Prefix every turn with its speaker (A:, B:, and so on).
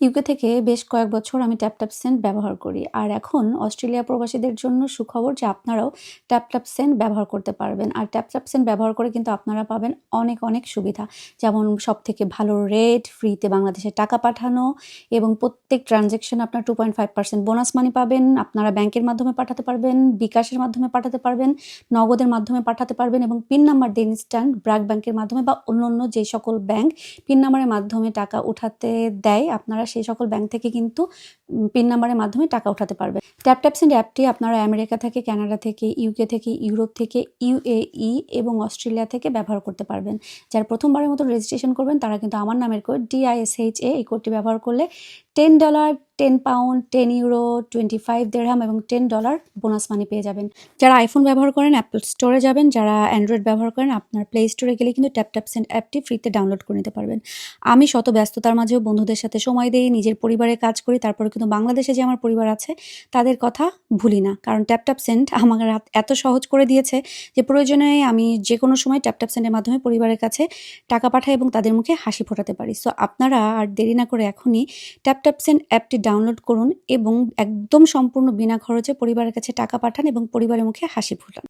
A: UK থেকে বেশ কয়েক বছর আমি ট্যাপ ট্যাপ সেন্ট ব্যবহার করি। আর এখন অস্ট্রেলিয়া প্রবাসীদের জন্য সুখবর যে আপনারাও ট্যাপ ট্যাপ সেন্ট ব্যবহার করতে পারবেন। আর ট্যাপ ট্যাপ সেন্ট ব্যবহার করে কিন্তু আপনারা পাবেন অনেক অনেক সুবিধা। যেমন সব থেকে ভালো রেট ফ্রিতে বাংলাদেশে টাকা পাঠানো এবং প্রত্যেক ট্রানজ্যাকশন আপনার two point five percent bonus money পাবেন। আপনারা ব্যাংকের মাধ্যমে পাঠাতে পারবেন, বিকাশের মাধ্যমে পাঠাতে পারবেন, নগদের মাধ্যমে পাঠাতে পারবেন এবং পিন নাম্বার দিয়ে ইনস্ট্যান্ট ব্র্যাক ব্যাংকের মাধ্যমে বা অন্য অন্য যে সকল ব্যাংক পিন নাম্বারের মাধ্যমে টাকা উঠাতে দেয়। আপনারা সেই সকল ব্যাংক থেকে কিন্তু পিন নাম্বারের মাধ্যমে টাকা উঠাতে পারবে। ট্যাপ ট্যাপ সেন্ড অ্যাপটি আপনারা আমেরিকা থেকে, কানাডা থেকে ইউকে থেকে, ইউরোপ থেকে ইউএই এবং অস্ট্রেলিয়া থেকে ব্যবহার করতে পারবেন। যারা প্রথমবারের মতো রেজিস্ট্রেশন করবেন, তারা কিন্তু আমার নামের কোড ডিআইএসএইচ এ এই কোডটি ব্যবহার করলে ten dollar ten pound ten euro twenty five দেড়হাম এবং টেন ডলার বোনাস মানি পেয়ে যাবেন। যারা আইফোন ব্যবহার করেন অ্যাপল স্টোরে যাবেন, যারা অ্যান্ড্রয়েড ব্যবহার করেন, আপনার প্লে স্টোরে গেলে কিন্তু ট্যাপ ট্যাপ সেন্ড অ্যাপটি ফ্রিতে ডাউনলোড করে নিতে পারবেন। আমি শত ব্যস্ততার মাঝেও বন্ধুদের সাথে সময় দিই, নিজের পরিবারে কাজ করি, তারপরে কিন্তু বাংলাদেশে যে আমার পরিবার আছে, তাদের কথা ভুলি না। কারণ ট্যাপ ট্যাপ সেন্ড আমার এত সহজ করে দিয়েছে যে প্রয়োজনে আমি যে কোনো সময় ট্যাপ ট্যাপ সেন্ডের মাধ্যমে পরিবারের কাছে টাকা পাঠাই এবং তাদের মুখে হাসি ফোটাতে পারি। সো আপনারা আর দেরি না করে এখনই ট্যাপ ট্যাপ অ্যাপটি ডাউনলোড করুন এবং একদম সম্পূর্ণ বিনা খরচে পরিবারের কাছে টাকা পাঠান এবং পরিবারের মুখে হাসি ফোটান।